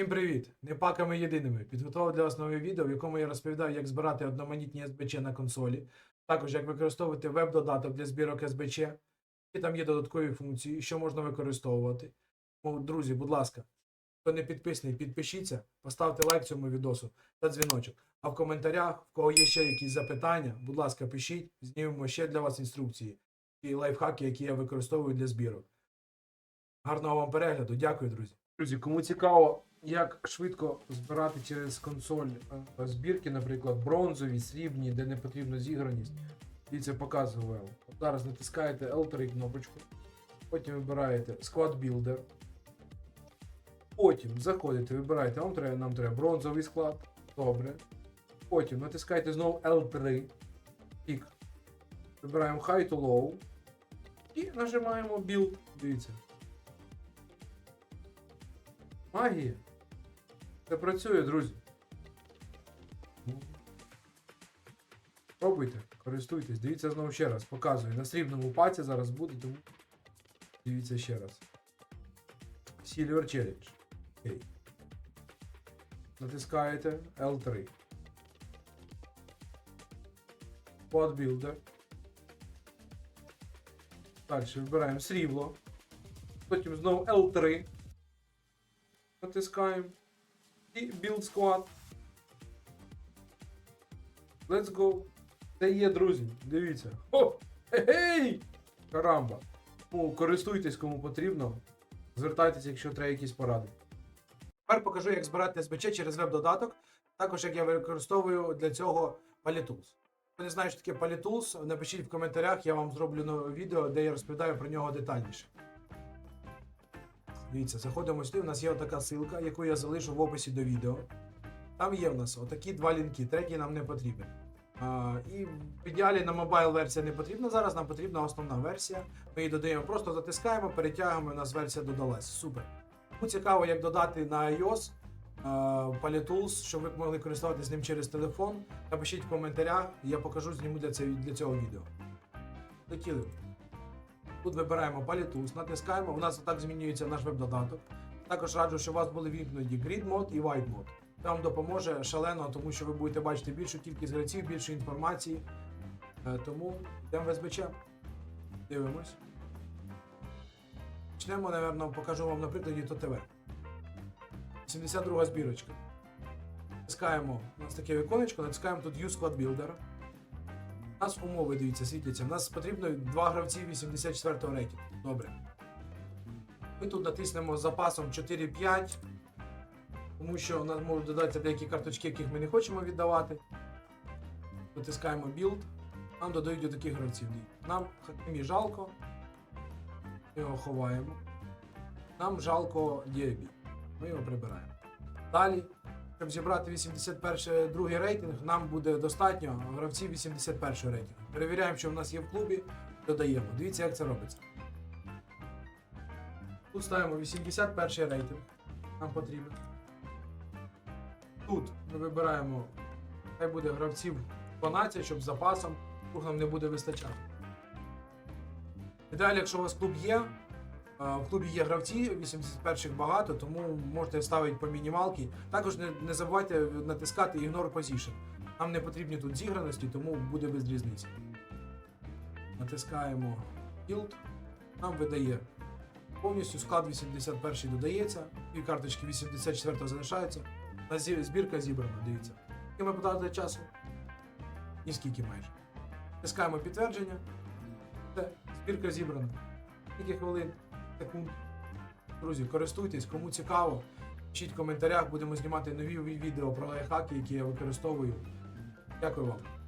Всім привіт! Не паками єдиними. Підготував для вас нове відео, в якому я розповідаю, як збирати одноманітні СБЧ на консолі, також як використовувати веб-додаток для збірок СБЧ, і там є додаткові функції, що можна використовувати. Тому, друзі, будь ласка, хто не підписаний, підпишіться, поставте лайк цьому відосу та дзвіночок. А в коментарях, в кого є ще якісь запитання, будь ласка, пишіть, знімемо ще для вас інструкції і лайфхаки, які я використовую для збірок. Гарного вам перегляду, дякую, друзі. Друзі, кому цікаво, як швидко збирати через консоль е, збірки, наприклад, бронзові, срібні, де не потрібна зіграність. Дивіться, показую. От Зараз натискаєте L3 кнопочку, потім вибираєте Squad Builder. Потім заходите, вибираєте, вам треба, нам треба бронзовий склад. Добре. Потім натискаєте знову L3. Пік. Вибираємо High to Low. І нажимаємо Build. Дивіться. Магія. Це працює, друзі. Пробуйте, користуйтесь, дивіться знову ще раз, показую. На срібному паці зараз буде, тому дивіться ще раз. Silver Challenge. Окей. Натискаєте L3. Pod Builder. Далі вибираємо срібло. Потім знову L3 натискаємо. І Build Squad. Let's go. Це є, друзі. Дивіться. О! Гей! Карамба. Ну, користуйтесь кому потрібно. Звертайтеся, якщо треба якісь поради. Тепер покажу, як збирати СБЧ через веб-додаток. Також як я використовую для цього Polytools. Хто не знає, що таке Polytools, напишіть в коментарях, я вам зроблю нове відео, де я розповідаю про нього детальніше. Дивіться, заходимо сюди. У нас є отака ссылка, яку я залишу в описі до відео. Там є в нас отакі два лінки, третій нам не потрібен. А, і в ідеалі на мобайл версія не потрібна зараз, нам потрібна основна версія. Ми її додаємо, просто затискаємо, перетягуємо, у нас версія додалась. Супер. Кому цікаво, як додати на iOS а, Polytools, щоб ви могли користуватися ним через телефон. Напишіть в коментарях, я покажу, зніму для цього відео. Летіли. Тут вибираємо Polytools, натискаємо, у нас так змінюється наш веб-додаток. Також раджу, щоб у вас були вімкнені Grid Mode і White Mode. Це вам допоможе шалено, тому що ви будете бачити більшу кількість гравців, більше інформації. Е, Тому йдемо в СБЧ. Дивимось. Почнемо, напевно, покажу вам на прикладі ТОТВ. 72 збірочка. Натискаємо, у нас таке віконечко, натискаємо тут Use Squad Builder. У нас умови, дивіться, світяться. У нас потрібно два гравці 84 рейтингу. Добре. Ми тут натиснемо запасом 4-5, тому що у нас можуть додатися деякі карточки, яких ми не хочемо віддавати. Натискаємо Build. Нам додають до таких гравців. Нам Хакімі жалко. Ми його ховаємо. Нам жалко Діабі. Ми його прибираємо. Далі, щоб зібрати 81 другий рейтинг, нам буде достатньо гравців 81 рейтингу. Перевіряємо, що в нас є в клубі, додаємо. Дивіться, як це робиться. Тут ставимо 81 рейтинг. Нам потрібен. Тут ми вибираємо, хай буде гравців 12, щоб з запасом нам не буде вистачати. І далі, якщо у вас клуб є, в клубі є гравці, 81-х багато, тому можете ставити по мінімалки. Також не, не забувайте натискати Ignore Position. Нам не потрібні тут зіграності, тому буде без різниці. Натискаємо Build. Нам видає повністю склад 81 додається, дві карточки 84 залишаються. Зі- збірка зібрана, дивіться. Скільки ми потратили часу? Ні скільки майже. Тискаємо підтвердження. Все, збірка зібрана. Скільки хвилин, секунд. Друзі, користуйтесь, кому цікаво. Пишіть в коментарях, будемо знімати нові відео про лайфхаки, які я використовую. Дякую вам.